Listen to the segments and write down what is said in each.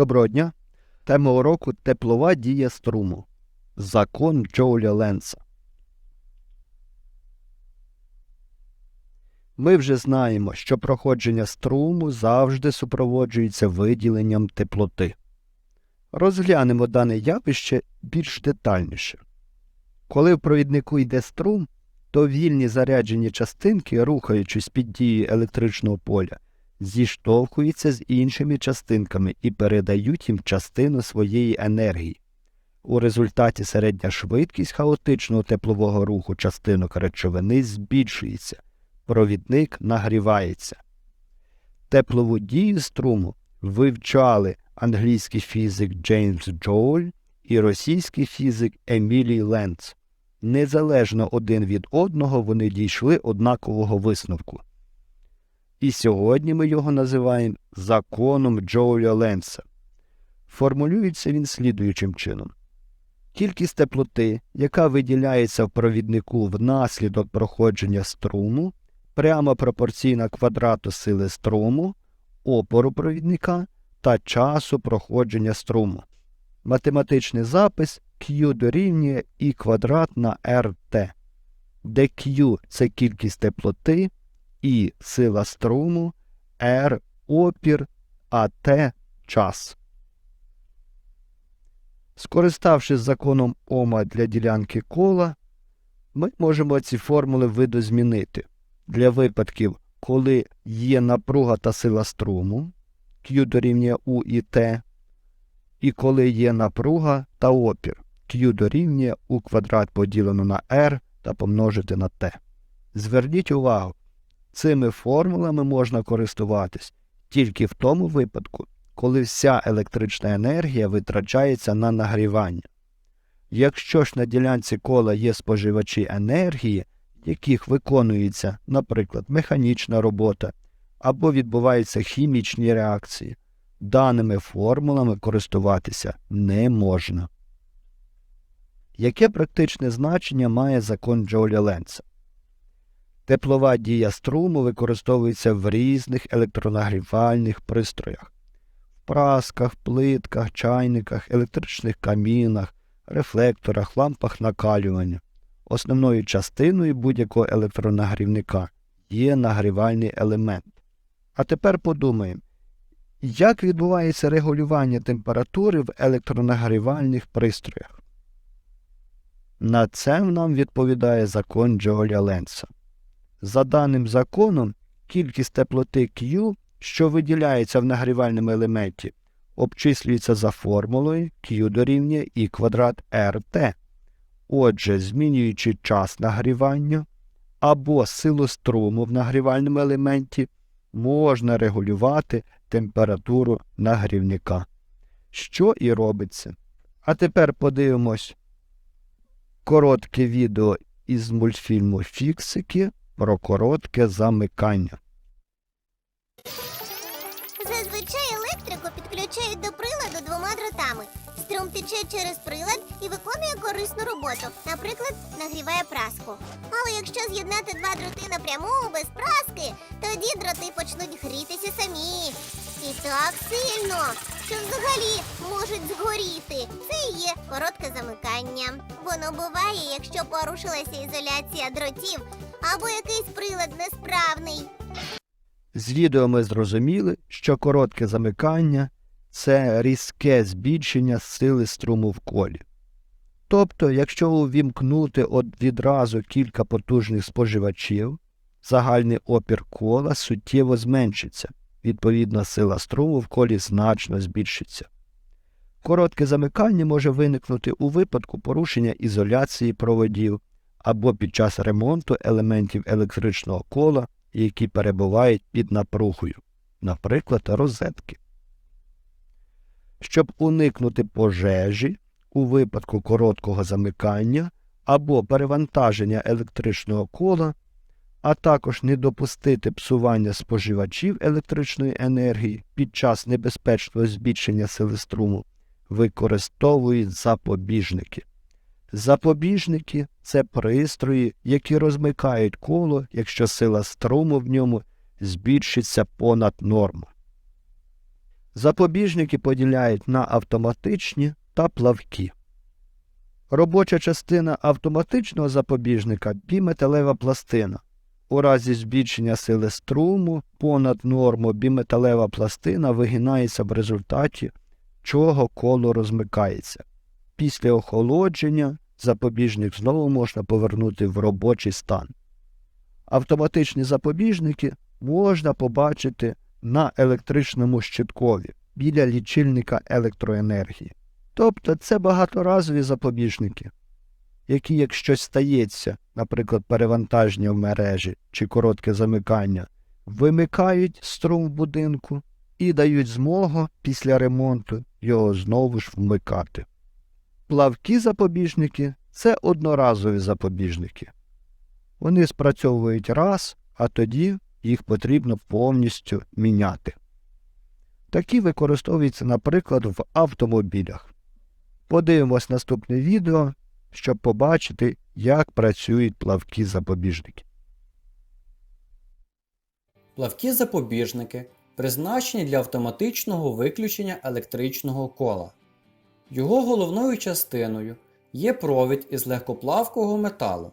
Доброго дня. Тема уроку теплова дія струму. Закон Джоуля Ленса. Ми вже знаємо, що проходження струму завжди супроводжується виділенням теплоти. Розглянемо дане явище більш детальніше. Коли в провіднику йде струм, то вільні заряджені частинки, рухаючись під дією електричного поля, зіштовхуються з іншими частинками і передають їм частину своєї енергії. У результаті середня швидкість хаотичного теплового руху частинок речовини збільшується, провідник нагрівається. Теплову дію струму вивчали англійський фізик Джеймс Джоуль і російський фізик Емілій Ленц. Незалежно один від одного вони дійшли однакового висновку. І сьогодні ми його називаємо законом Джоуля Ленса. Формулюється він слідуючим чином. Кількість теплоти, яка виділяється в провіднику внаслідок проходження струму, прямо пропорційна квадрату сили струму, опору провідника та часу проходження струму. Математичний запис Q дорівнює І квадрат на RT, де Q це кількість теплоти, І сила струму, R опір, а Т час. Скориставшись законом Ома для ділянки кола, ми можемо ці формули видозмінити для випадків, коли є напруга та сила струму, Q дорівнює У і Т, і коли є напруга та опір, Q дорівнює У квадрат поділено на R та помножити на T. Зверніть увагу, цими формулами можна користуватись тільки в тому випадку, коли вся електрична енергія витрачається на нагрівання. Якщо ж на ділянці кола є споживачі енергії, яких виконується, наприклад, механічна робота або відбуваються хімічні реакції, даними формулами користуватися не можна. Яке практичне значення має закон Джоуля Ленца? Теплова дія струму використовується в різних електронагрівальних пристроях прасках, плитках, чайниках, електричних камінах, рефлекторах, лампах накалювання. Основною частиною будь-якого електронагрівника є нагрівальний елемент. А тепер подумаємо, як відбувається регулювання температури в електронагрівальних пристроях? На це нам відповідає закон Джоуля Ленса. За даним законом, кількість теплоти Q що виділяється в нагрівальному елементі, обчислюється за формулою Q дорівнює І квадрат RT. Отже, змінюючи час нагрівання або силу струму в нагрівальному елементі, можна регулювати температуру нагрівника. Що і робиться. А тепер подивимось коротке відео із мультфільму Фіксики про коротке замикання. Зазвичай електрику підключають до приладу двома дротами. Струм тече через прилад і виконує корисну роботу. Наприклад, нагріває праску. Але якщо з'єднати два дроти напряму без праски, тоді дроти почнуть грітися самі. І так сильно, що взагалі можуть згоріти. Це і є коротке замикання. Воно буває, якщо порушилася ізоляція дротів або якийсь прилад несправний. З відео ми зрозуміли, що коротке замикання це різке збільшення сили струму в колі. Тобто, якщо увімкнути відразу кілька потужних споживачів, загальний опір кола суттєво зменшиться, відповідна сила струму в колі значно збільшиться. Коротке замикання може виникнути у випадку порушення ізоляції проводів або під час ремонту елементів електричного кола які перебувають під напругою, наприклад, розетки. Щоб уникнути пожежі у випадку короткого замикання або перевантаження електричного кола, а також не допустити псування споживачів електричної енергії під час небезпечного збільшення сили струму, використовують запобіжники. Запобіжники це пристрої, які розмикають коло, якщо сила струму в ньому збільшиться понад норму. Запобіжники поділяють на автоматичні та плавкі. Робоча частина автоматичного запобіжника біметалева пластина. У разі збільшення сили струму понад норму біметалева пластина вигинається в результаті, чого коло розмикається. Після охолодження запобіжник знову можна повернути в робочий стан. Автоматичні запобіжники можна побачити на електричному щиткові біля лічильника електроенергії. Тобто це багаторазові запобіжники, які, як щось стається, наприклад, перевантаження в мережі чи коротке замикання, вимикають струм в будинку і дають змогу після ремонту його знову ж вмикати. Плавкі запобіжники це одноразові запобіжники. Вони спрацьовують раз, а тоді їх потрібно повністю міняти. Такі використовуються, наприклад, в автомобілях. Подивимось наступне відео, щоб побачити, як працюють плавкі запобіжники. Плавкі запобіжники призначені для автоматичного виключення електричного кола. Його головною частиною є провід із легкоплавкого металу.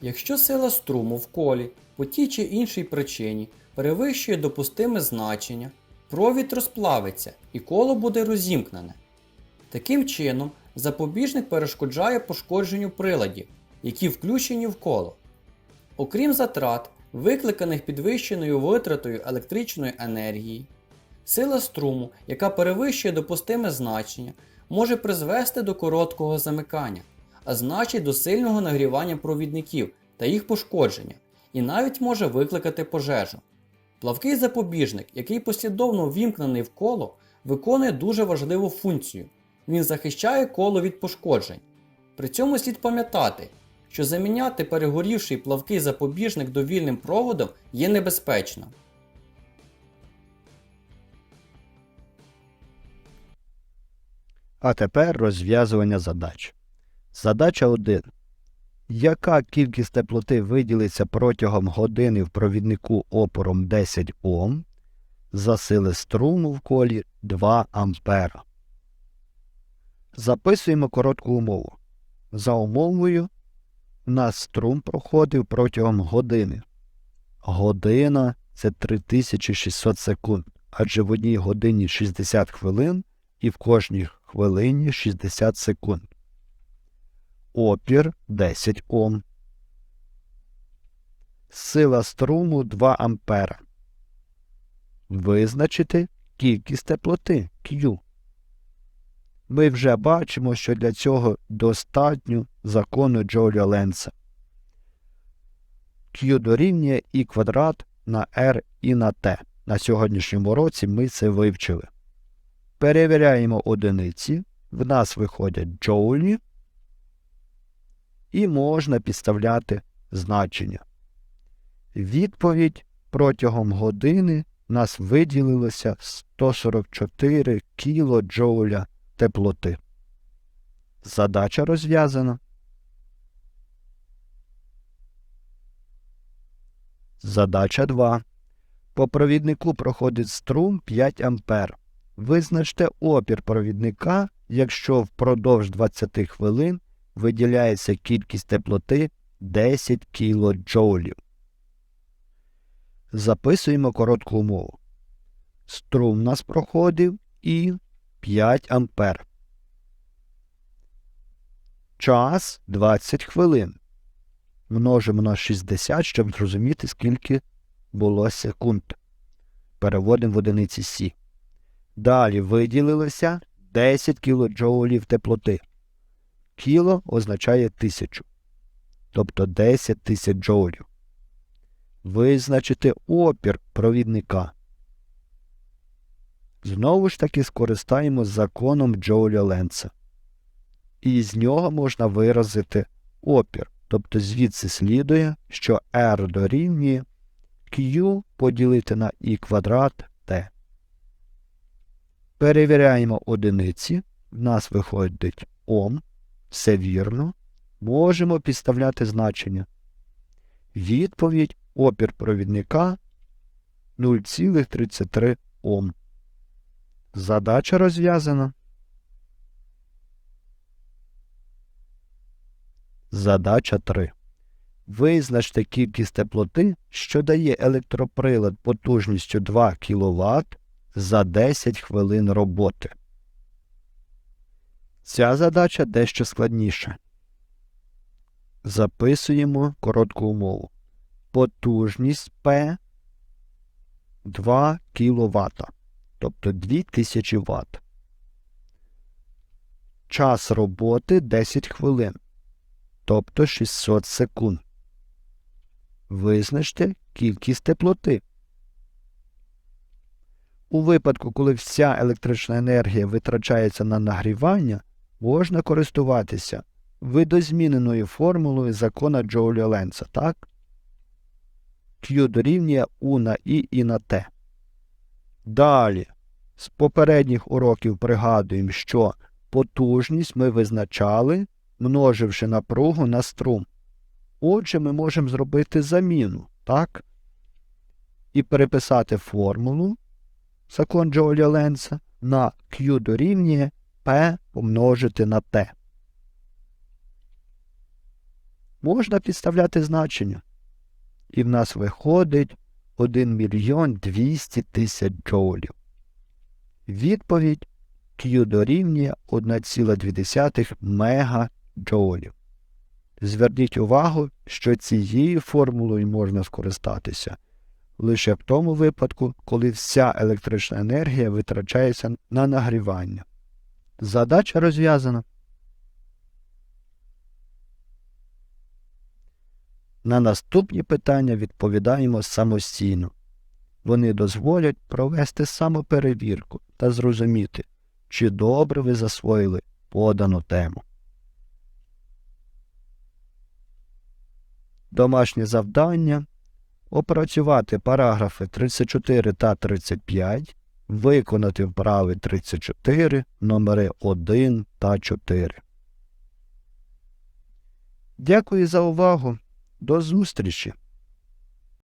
Якщо сила струму в колі по тій чи іншій причині перевищує допустиме значення, провід розплавиться і коло буде розімкнене. Таким чином, запобіжник перешкоджає пошкодженню приладів, які включені в коло. Окрім затрат, викликаних підвищеною витратою електричної енергії, сила струму, яка перевищує допустиме значення, може призвести до короткого замикання, а значить до сильного нагрівання провідників та їх пошкодження, і навіть може викликати пожежу. Плавкий запобіжник, який послідовно вімкнений в коло, виконує дуже важливу функцію. Він захищає коло від пошкоджень. При цьому слід пам'ятати, що заміняти перегорівший плавкий запобіжник довільним проводом є небезпечно. А тепер розв'язування задач. Задача 1. Яка кількість теплоти виділиться протягом години в провіднику опором 10 Ом за сили струму в колі 2 Ампера? Записуємо коротку умову. За умовою у нас струм проходив протягом години. Година це 3600 секунд, адже в одній годині 60 хвилин і в кожній хвилині 60 секунд. Опір 10 Ом. Сила струму 2 Ампера. Визначити кількість теплоти Q. Ми вже бачимо, що для цього достатньо закону Джоуля Ленца. Q дорівнює І квадрат на R і на T. На сьогоднішньому році ми це вивчили. Перевіряємо одиниці. В нас виходять джоулі. І можна підставляти значення. Відповідь протягом години нас виділилося 144 кілоджоуля теплоти. Задача розв'язана. Задача 2. По провіднику проходить струм 5 А. Визначте опір провідника, якщо впродовж 20 хвилин виділяється кількість теплоти 10 кілоджоулів. Записуємо коротку умову. Струм нас проходив і 5 ампер. Час 20 хвилин. Множимо на 60, щоб зрозуміти, скільки було секунд. Переводимо в одиниці Сі. Далі виділилося 10 кілоджоулів теплоти. Кіло означає тисячу, тобто 10 тисяч джоулів. Визначити опір провідника. Знову ж таки скористаємось законом Джоуля Ленца. І з нього можна виразити опір. Тобто звідси слідує, що R дорівнює Q поділити на І квадрат T. Перевіряємо одиниці. В нас виходить Ом. Все вірно. Можемо підставляти значення. Відповідь опір провідника 0,33 Ом. Задача розв'язана. Задача 3. Визначте кількість теплоти, що дає електроприлад потужністю 2 кВт за 10 хвилин роботи. Ця задача дещо складніша. Записуємо коротку умову. Потужність P 2 кВт, тобто 2000 Вт. Час роботи 10 хвилин, тобто 600 секунд. Визначте кількість теплоти. У випадку, коли вся електрична енергія витрачається на нагрівання, можна користуватися видозміненою формулою закона Джоуля Ленца, так? Q дорівнює U на I і на T. Далі, з попередніх уроків пригадуємо, що потужність ми визначали, множивши напругу на струм. Отже, ми можемо зробити заміну, так? І переписати формулу закон Джоуля Ленца на Q дорівнює P помножити на T. Можна підставляти значення. І в нас виходить 1 мільйон 200 тисяч джоулів. Відповідь Q дорівнює 1,2 мегаджоулів. Зверніть увагу, що цією формулою можна скористатися лише в тому випадку, коли вся електрична енергія витрачається на нагрівання. Задача розв'язана. На наступні питання відповідаємо самостійно. Вони дозволять провести самоперевірку та зрозуміти, чи добре ви засвоїли подану тему. Домашнє завдання опрацювати параграфи 34 та 35, виконати вправи 34, номери 1 та 4. Дякую за увагу. До зустрічі!